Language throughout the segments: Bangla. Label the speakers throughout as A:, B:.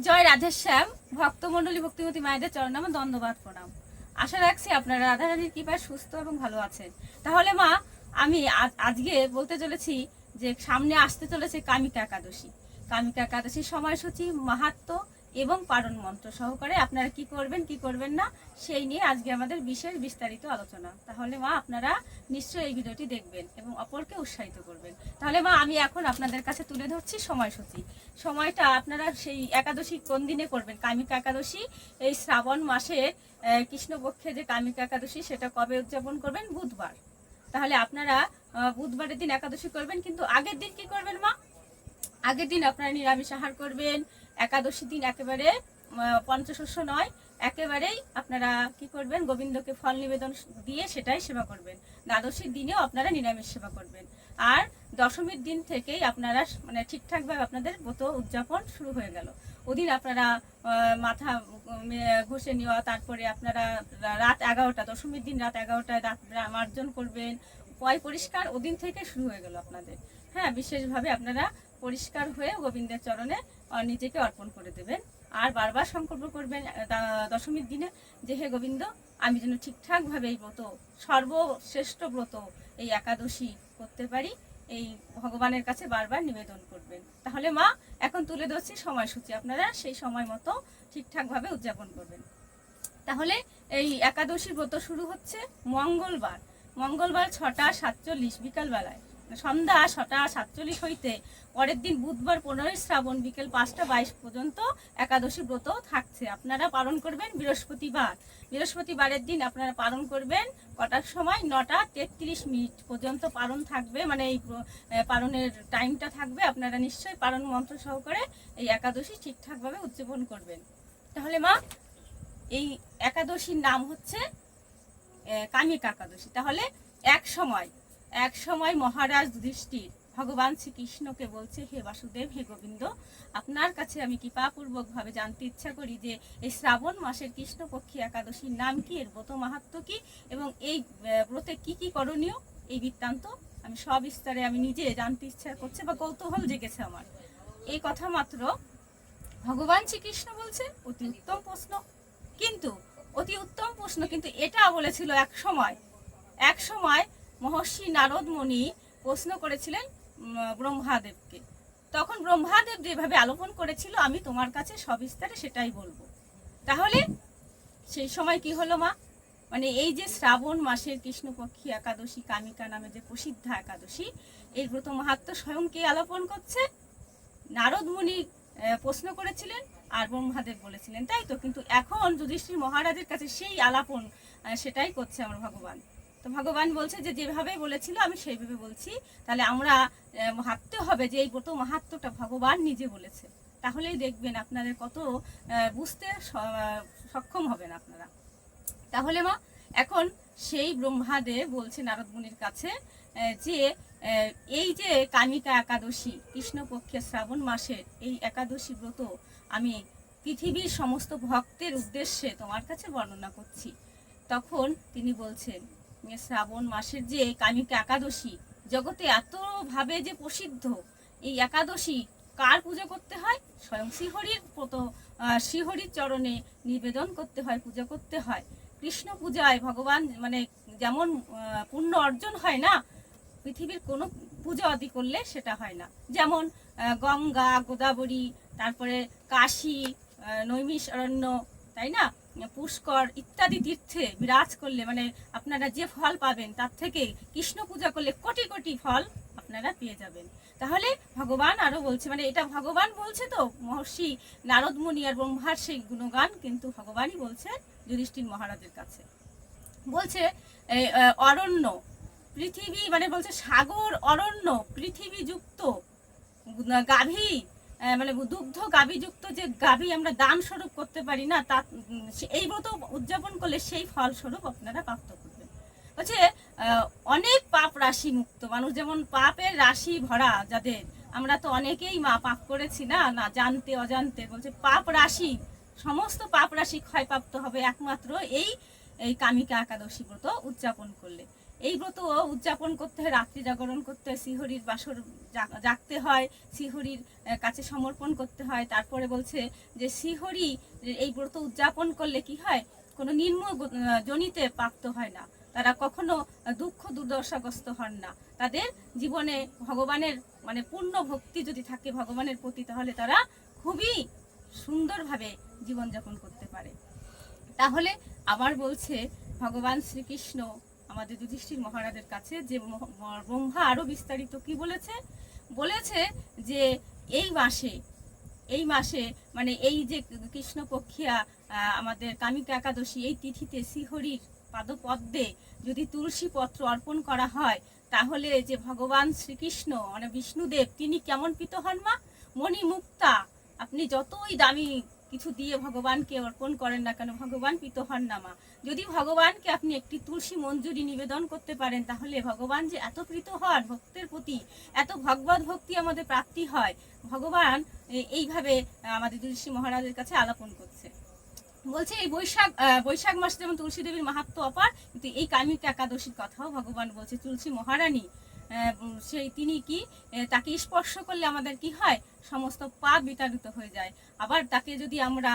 A: জয় রাধেশ্যাম ভক্তমণ্ডলী ভক্তিমতী মায়েদের চরণামে দ্বন্দ্ববাদ প্রণাম। আশা রাখছি আপনারা রাধারানীর কৃপায় সুস্থ এবং ভালো আছেন। তাহলে মা, আমি আজ- আজকে বলতে চলেছি যে সামনে আসতে চলেছে কামিকা একাদশী। কামিকা একাদশীর সময়সূচি মাহাত্ম এবং পারণ মন্ত্র সহকারে আপনারা কি করবেন কি করবেন না, সেই নিয়ে আজকে আমাদের বিশেষ বিস্তারিত আলোচনা। তাহলে মা, আপনারা নিশ্চয়ই এই ভিডিওটি দেখবেন এবং অপরকে উৎসাহিত করবেন। তাহলে মা, আমি এখন আপনাদের কাছে তুলে ধরছি সময়সূচি। সময়টা আপনারা সেই একাদশী কোন দিনে করবেন? কামিকা একাদশী, এই শ্রাবণ মাসের কৃষ্ণপক্ষে যে কামিকা একাদশী, সেটা কবে উদযাপন করবেন? বুধবার। তাহলে আপনারা বুধবারের দিন একাদশী করবেন, কিন্তু আগের দিন কি করবেন মা? আগের দিন আপনারা নিরামিষ আহার করবেন একাদশী দিন একেবারে পঞ্চশস্য নয়, একেবারেই আপনারা কি করবেন, গোবিন্দকে ফল নিবেদন দিয়ে সেটাই সেবা করবেন। দ্বাদশীর দিনেও আপনারা নিরামিষ সেবা করবেন। আর দশমীর দিন থেকেই আপনারা মানে ঠিকঠাকভাবে আপনাদের ব্রত উদযাপন শুরু হয়ে গেল। ওদিন আপনারা মাথা ঘষে নেওয়া, তারপরে আপনারা রাত এগারোটা, দশমীর দিন রাত এগারোটায় দাঁত মার্জন করবেন পয় পরিষ্কার ওদিন থেকে শুরু হয়ে গেল আপনাদের। হ্যাঁ বিশেষভাবে আপনারা পরিষ্কার হয়ে গোবিন্দের চরণে নিজেকে অর্পণ করে দেবেন। আর বারবার সংকল্প করবেন দশমীর দিনে যে, হে গোবিন্দ, আমি যেন ঠিকঠাকভাবে এই ব্রত, সর্বশ্রেষ্ঠ ব্রত, এই একাদশী করতে পারি। এই ভগবানের কাছে বারবার নিবেদন করবেন। তাহলে মা, এখন তুলে ধরছি সময়সূচি আপনারা, সেই সময় মতো ঠিকঠাকভাবে উদযাপন করবেন। তাহলে এই একাদশী ব্রত শুরু হচ্ছে মঙ্গলবার। মঙ্গলবার ছটা সাতচল্লিশ বিকালবেলায়। সন্ধ্যা ছটা সাতচল্লিশ হইতে পরের দিন বুধবার পনেরোই শ্রাবণ বিকেল পাঁচটা বাইশ পর্যন্ত একাদশী ব্রত থাকছে। আপনারা পালন করবেন বৃহস্পতিবার। বৃহস্পতিবারের দিন আপনারা পালন করবেন কটার সময়? নটা তেত্রিশ মিনিট পর্যন্ত পালন থাকবে মানে এই পালনের টাইমটা থাকবে। আপনারা নিশ্চয়ই পালন মন্ত্র সহকারে এই একাদশী ঠিকঠাকভাবে উদযাপন করবেন। তাহলে মা, এই একাদশীর নাম হচ্ছে কামিকা একাদশী। তাহলে এক সময় এক সময় মহারাজ যুধিষ্ঠির, ভগবান শ্রীকৃষ্ণকে বলছে, হে বাসুদেব, হে গোবিন্দ, আপনার কাছে আমি কৃপাপূর্বক ভাবে জানতে ইচ্ছা করি যে, এই শ্রাবণ মাসের কৃষ্ণপক্ষী একাদশীর নাম কি, এর ব্রত মাহাত্ম কি, এবং এই ব্রতে কি কি করণীয়? এই বৃত্তান্ত আমি সবিস্তারে আমি নিজে জানতে ইচ্ছা করছে বা কৌতূহল জেগেছে আমার। এই কথা মাত্র ভগবান শ্রীকৃষ্ণ বলছে, অতি উত্তম প্রশ্ন। কিন্তু, অতি উত্তম প্রশ্ন, কিন্তু এটা বলেছিল এক সময় এক সময় মহর্ষি নারদ মুনি প্রশ্ন করেছিলেন ব্রহ্মাদেবকে। তখন ব্রহ্মাদেব যেভাবে আলোপন করেছিল, আমি তোমার কাছে সবিস্তারে সেটাই বলব। তাহলে সেই সময় কি হলো মা? মানে এই যে শ্রাবণ মাসের কৃষ্ণপক্ষী একাদশী, কামিকা নামে যে প্রসিদ্ধ একাদশী, এই ব্রত মাহাত্ম স্বয়ং কে আলোপন করছে? নারদ মুনি প্রশ্ন করেছিলেন আর ব্রহ্মাদেব বলেছিলেন। তাই তো, কিন্তু এখন যুধিষ্ঠির মহারাজের কাছে সেই আলাপন সেটাই করছে আমার ভগবান। তো ভগবান বলছে যে যেভাবে বলেছিল, আমি সেইভাবে বলছি। তাহলে আমরা ভাবতে হবে যে এই ব্রত মাহাত্মটা ভগবান নিজে বলেছে। তাহলেই দেখবেন আপনাদের কত বুঝতে সক্ষম হবেন আপনারা। তাহলে মা, এখন সেই ব্রহ্মাদেব বলছে নারদ মুনির কাছে যে এই যে কামিকা একাদশী কৃষ্ণপক্ষের শ্রাবণ মাসের এই একাদশী ব্রত আমি পৃথিবীর সমস্ত ভক্তের উদ্দেশ্যে তোমার কাছে বর্ণনা করছি। তখন তিনি বলছেন শ্রাবণ মাসের যে কামিকা একাদশী জগতে এতভাবে যে প্রসিদ্ধ এই একাদশী কার পুজো করতে হয়? স্বয়ং শ্রীহরির আহ, শ্রীহরির চরণে নিবেদন করতে হয় পূজা করতে হয়। কৃষ্ণ পূজায় ভগবান মানে যেমন পুণ্য অর্জন হয় না পৃথিবীর কোনো পুজো আদি করলে সেটা হয় না। যেমন গঙ্গা গোদাবরী তারপরে কাশী আহ, নৈমিষারণ্য তাই না? পুষ্কর ইত্যাদি তীর্থে বিরাজ করলে মানে আপনারা যে ফল পাবেন, তার থেকে কৃষ্ণ পূজা করলে কোটি কোটি ফল আপনারা পেয়ে যাবেন। তাহলে ভগবান আরও বলছে মানে এটা ভগবান বলছে তো, মহর্ষি নারদ মুনি আর ব্রহ্মার সেই গুণগান কিন্তু ভগবানই বলছে যুধিষ্ঠির মহারাজের কাছে। বলছে অরণ্য, পৃথিবী মানে বলছে সাগর অরণ্য, পৃথিবী যুক্ত, গাভী মানে দুগ্ধ গাভীযুক্ত যে গাভী আমরা দান স্বরূপ করতে পারি না তা এই ব্রত উদযাপন করলে সেই ফল স্বরূপ আপনারা প্রাপ্ত করবেন। আহ, অনেক পাপ রাশি মুক্ত। মানুষ যেমন পাপের রাশি ভরা যাদের আমরা তো অনেকেই মা পাপ করেছি না না জানতে অজান্তে বলছে পাপ রাশি সমস্ত পাপ রাশি ক্ষয়প্রাপ্ত হবে। একমাত্র এই এই কামিকা একাদশী ব্রত উদযাপন করলে। এই ব্রত উদযাপন করতে হয়, রাত্রি জাগরণ করতে হয় শ্রীহরির বাসর জাগতে হয় শ্রীহরির কাছে সমর্পণ করতে হয়। তারপরে বলছে যে শ্রীহরি এই ব্রত উদযাপন করলে কি হয়? কোনো নিম্ন জনিতে প্রাপ্ত হয় না। তারা কখনো দুঃখ দুর্দশাগ্রস্ত হন না। তাদের জীবনে ভগবানের মানে পূর্ণ ভক্তি যদি থাকে ভগবানের প্রতি, তাহলে তারা খুবই সুন্দরভাবে জীবনযাপন করতে পারে। তাহলে আবার বলছে ভগবান শ্রীকৃষ্ণ আমাদের যুধিষ্ঠির মহারাজের কাছে যে ব্রহ্মা আরও বিস্তারিত কি বলেছে? বলেছে যে এই মাসে এই মাসে মানে এই যে কৃষ্ণপক্ষিয়া আমাদের কামিকা একাদশী, এই তিথিতে শ্রীহরির পাদপদ্মে যদি তুলসী পত্র অর্পণ করা হয়, তাহলে যে ভগবান শ্রীকৃষ্ণ মানে বিষ্ণুদেব, তিনি কেমন পিত হন মা? মণি মুক্তা আপনি যতই দামি কিছু দিয়ে ভগবানকে অর্পণ করেন না কেন? ভগবান পিত হন না, মা। যদি ভগবানকে আপনি একটি তুলসী মঞ্জুরি নিবেদন করতে পারেন, তাহলে ভগবান যে এত প্রীত হন ভক্তের প্রতি, এত ভগবত ভক্তি আমাদের প্রাপ্তি হয়, ভগবান এইভাবে আমাদের তুলসী মহারাজের কাছে আলাপন করছে। বলছে, এই বৈশাখ বৈশাখ মাসে যেমন তুলসী দেবীর মাহাত্ম অপার, কিন্তু এই কামিক একাদশীর কথাও ভগবান বলছে, তুলসী মহারানী সেই তিনি কি তাকে স্পর্শ করলে আমাদের কি হয়? সমস্ত পাপ বিতাড়িত হয়ে যায়। আবার তাকে যদি আমরা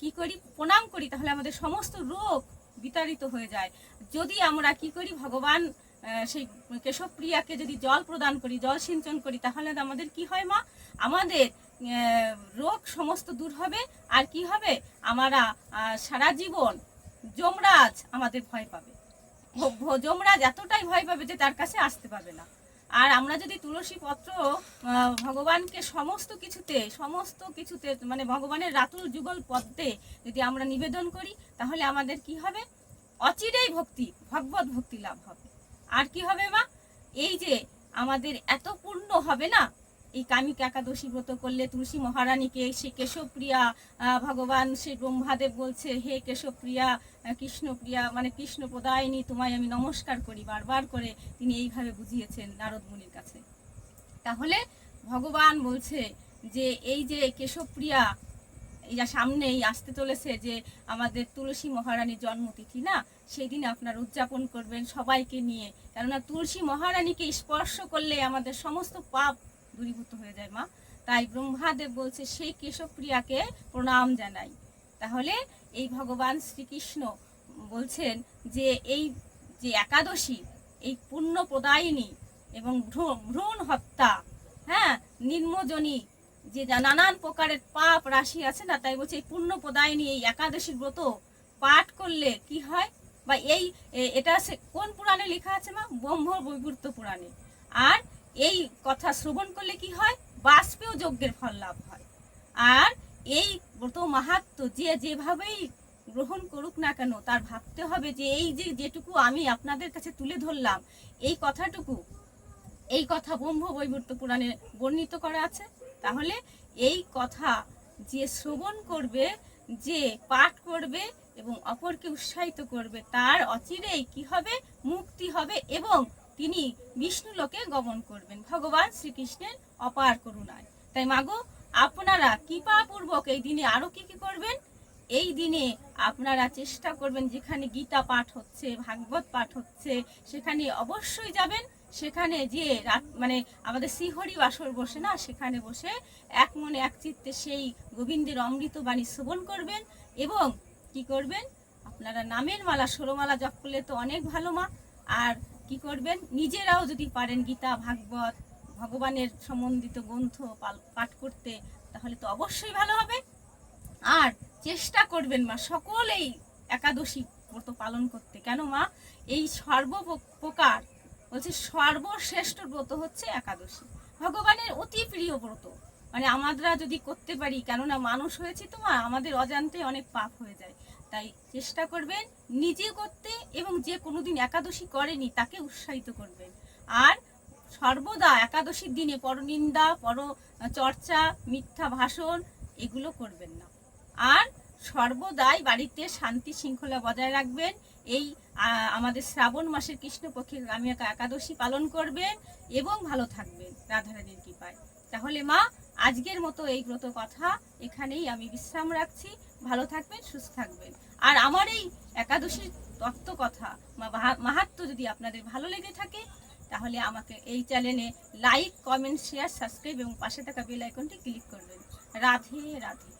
A: কি করি? প্রণাম করি, তাহলে আমাদের সমস্ত রোগ বিতাড়িত হয়ে যায়। যদি আমরা কি করি? ভগবান সেই কেশবপ্রিয়াকে যদি জল প্রদান করি, জল সিঞ্চন করি, তাহলে আমাদের কি হয় মা? আমাদের রোগ সমস্ত দূর হবে। আর কি হবে? আমরা সারা জীবন যমরাজ আমাদের ভয় পাবে। যমরাজ এতটাই ভয় পাবে যে তার কাছে আসতে পাবে না। আর আমরা যদি তুলসী পত্র ভগবানকে সমস্ত কিছুতে সমস্ত কিছুতে মানে ভগবানের রাতুল যুগল পদ্মে যদি আমরা নিবেদন করি, তাহলে আমাদের কি হবে? অচিরেই ভক্তি, ভগবত ভক্তি লাভ হবে। আর কি হবে মা? এই যে আমাদের এত পূর্ণ হবে না এই কামিক একাদশী ব্রত করলে তুলসী মহারানীকে সে কেশবপ্রিয়া ভগবান শ্রী ব্রহ্মাদেব বলছে, হে কেশবপ্রিয়া কৃষ্ণপ্রিয়া মানে কৃষ্ণ প্রদায়নী তোমায় আমি নমস্কার করি বারবার করে। তিনি এইভাবে বুঝিয়েছেন নারদ কাছে। তাহলে ভগবান বলছে যে, এই যে কেশবপ্রিয়া এই যা সামনেই আসতে চলেছে যে, আমাদের তুলসী মহারানীর জন্মতিথি না? সেই দিনে আপনার উদযাপন করবেন সবাইকে নিয়ে। কেননা তুলসী মহারানীকে স্পর্শ করলে আমাদের সমস্ত পাপ দূরীভূত হয়ে যায়, মা। তাই ব্রহ্মাদেব বলছে, সেই কেশবপ্রিয়াকে প্রণাম জানাই। তাহলে এই ভগবান শ্রীকৃষ্ণ বলছেন যে, এই যে একাদশী, এই পুণ্য প্রদায়িনী এবং ভ্রূ- ভ্রূণ হত্যা হ্যাঁ নিম্নজনী যে নানান প্রকারের পাপ রাশি আছে না, তাই বলছে, এই পুণ্য প্রদায়িনী এই একাদশীর ব্রত পাঠ করলে কি হয়? বা এই এটা কোন পুরাণে লেখা আছে, মা? ব্রহ্ম বৈবর্ত পুরাণে। আর এই কথা শ্রবণ করলে কি হয়? বাষ্পেও যজ্ঞের ফল লাভ হয়। আর এই ব্রত মাহাত্ম যে যেভাবেই গ্রহণ করুক না কেন, তার ভাবতে হবে যে এই যে যেটুকু আমি আপনাদের কাছে তুলে ধরলাম, এই কথাটুকু, এই কথা ব্রহ্ম বৈবর্ত পুরাণে বর্ণিত করা আছে। তাহলে এই কথা যে শ্রবণ করবে, যে পাঠ করবে এবং অপরকে উৎসাহিত করবে, তার অচিরেই কি হবে? মুক্তি হবে এবং তিনি বিষ্ণু লোকে গমন করবেন। ভগবান শ্রীকৃষ্ণের অপার করুণায়। তাই মাগো, আপনারা কৃপাপূর্বক এই দিনে আরও কি কি করবেন? এই দিনে আপনারা চেষ্টা করবেন যেখানে গীতা পাঠ হচ্ছে, ভাগবত পাঠ হচ্ছে, সেখানে অবশ্যই যাবেন। সেখানে যে রাত মানে আমাদের শ্রীহরি বাসর বসে না, সেখানে বসে এক মনে এক চিত্তে সেই গোবিন্দের অমৃত বাণী শ্রবণ করবেন এবং কি করবেন? আপনারা নামের মালা, ষোলোমালা জপ করলে তো অনেক ভালো মা। আর কি করবেন? নিজেরাও যদি পারেন গীতা, ভাগবত, ভগবানের সম্বন্ধিত গ্রন্থ পাঠ করতে, তাহলে তো অবশ্যই ভালো হবে। আর চেষ্টা করবেন মা, সকলেই একাদশী ব্রত পালন করতে। কেন মা? এই সর্বপ্রকার, বলছে সর্বশ্রেষ্ঠ ব্রত হচ্ছে একাদশী। ভগবানের অতি প্রিয় ব্রত। মানে আমরা যদি করতে পারি, কেননা মানুষ হয়েছি তো মা, আমাদের অজান্তে অনেক পাপ হয়ে যায়। তাই চেষ্টা করবেন নিজে করতে এবং যে কোনোদিন একাদশী করেনি তাকে উৎসাহিত করবেন। আর সর্বদা একাদশীর দিনে পরনিন্দা, পর চর্চা, মিথ্যা ভাষণ এগুলো করবেন না। আর সর্বদাই বাড়িতে শান্তি শৃঙ্খলা বজায় রাখবেন। এই আমাদের শ্রাবণ মাসের কৃষ্ণপক্ষের আমি একাদশী পালন করবেন এবং ভালো থাকবেন। রাধারানীর কৃপায়। তাহলে মা আজকের মতো এই ব্রত কথা এখানেই আমি বিশ্রাম রাখছি। ভালো থাকবেন, সুস্থ থাকবেন। আর আমার এই একাদশীর তত্ত্ব কথা মাহাত্ম যদি আপনাদের ভালো লেগে থাকে, তাহলে আমাকে এই চ্যানেলে লাইক, কমেন্ট, শেয়ার, সাবস্ক্রাইব এবং পাশে থাকা বেল আইকনটি ক্লিক করবেন। রাধে রাধে।